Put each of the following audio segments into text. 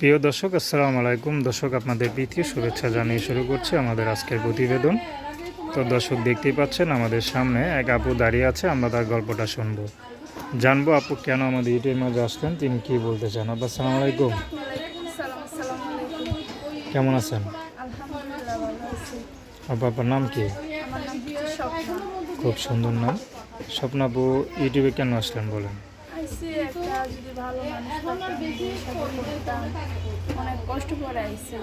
প্রিয় দর্শক আসসালামু আলাইকুম। দর্শক আপনাদের প্রীতি শুভেচ্ছা জানিয়ে শুরু করছি আমাদের আজকের প্রতিবেদন। তো দর্শক দেখতেই পাচ্ছেন আমাদের সামনে এক আপু দাঁড়িয়ে আছে আমরা তার গল্পটা শুনব। জানব আপু কেন আমাদের ইউটিউবের মাঝে আসলেন? তিনি কি বলতে চান? আপু আসসালামু আলাইকুম। সালাম আলাইকুম কেমন আছেন? আপু আপনার নাম কি? খুব সুন্দর নাম। স্বপ্ন আপু ইউটিউবে কেন আসলেন বলেন? আইসি একটা যদি ভালো অনেক কষ্ট করে আইসি।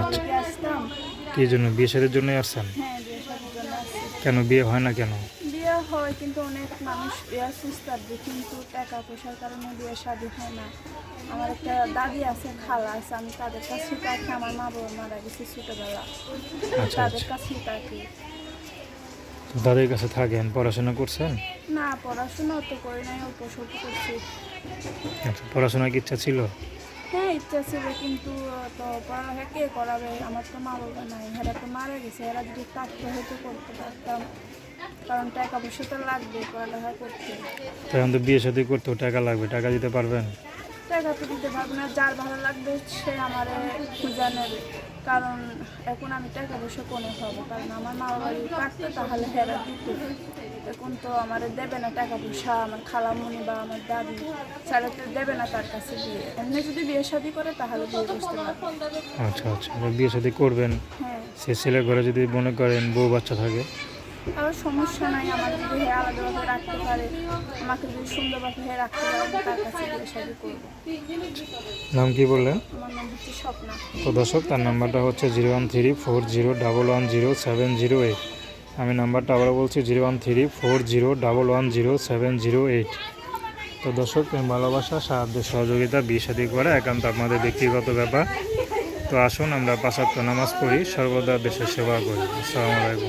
আচ্ছা। আসতাম। কি জন্য? বিয়ে সাদের জন্যই আসছেন? হ্যাঁ জন্য কেন? বিয়ে হয় না কেন? বিয়ে হয় কিন্তু অনেক মানুষ বিয়ে সুস্তাবে কিন্তু টাকা পয়সার কারণে বিয়ে শাদী হয় না। আমার একটা দাদি আছে খালা আছে আমি তাদের কাছেই থাকি আমার মা বাবা মারা গেছে ছোটোবেলা। আচ্ছা তাদের আচ্ছা। কাছেই থাকি দাদের কাছে থাকেন পড়াশোনা করছেন? না পড়াশোনা তো করি নাই অল্প স্বল্প করছি। আচ্ছা পড়াশোনার কি ইচ্ছা ছিল? হ্যাঁ ইচ্ছা ছিল কিন্তু তো পড়ালেখা কে করাবে আমার তো মা বাবা নাই। এরা তো মারা গেছে এরা যদি থাকতে হয়তো করতে পারতাম। কারণ টাকা পয়সা তো লাগবে পড়ালেখা করতে। তখন তো বিয়ে সাথে করতেও টাকা লাগবে টাকা দিতে পারবেন? টাকা তো দিতে পারব না যার ভালো লাগবে সে আমার খুঁজা নেবে। কারণ এখন আমি টাকা পয়সা কোনে পাবো? কারণ আমার মা বাবা থাকতো তাহলে হেরা দিত। এখন তো আমার দেবে না টাকা পয়সা আমার খালামুনি বা আমার দাদি ছাড়া তো দেবে না তার কাছে বিয়ে এমনি যদি বিয়ে শাদি করে তাহলে বিয়ে বসতে পারব। আচ্ছা আচ্ছা। বিয়ে সাথে করবেন? হ্যাঁ। সে ছেলে ঘরে যদি মনে করেন বউ বাচ্চা থাকে আর সমস্যা নাই আমার যদি হে আলাদাভাবে রাখতে পারে আমাকে যদি সুন্দরভাবে হে রাখতে পারে আমি তার কাছে শাদি করব। নাম কি বললেন? আমার নাম হচ্ছে স্বপ্না। তো দর্শক তার নাম্বারটা হচ্ছে zero one three four zero double one zero seven zero eight. আমি নাম্বারটা আবার বলছি zero one three four zero double one zero seven zero eight. তো দর্শক প্রেম ভালোবাসা সাহায্য সহযোগিতা বিয়ে করা একান্ত আপনাদের ব্যক্তিগত ব্যাপার। তো আসুন আমরা পাঁচাত্তর নামাজ পড়ি সর্বদা দেশের সেবা করি। আসসালামু আলাইকুম।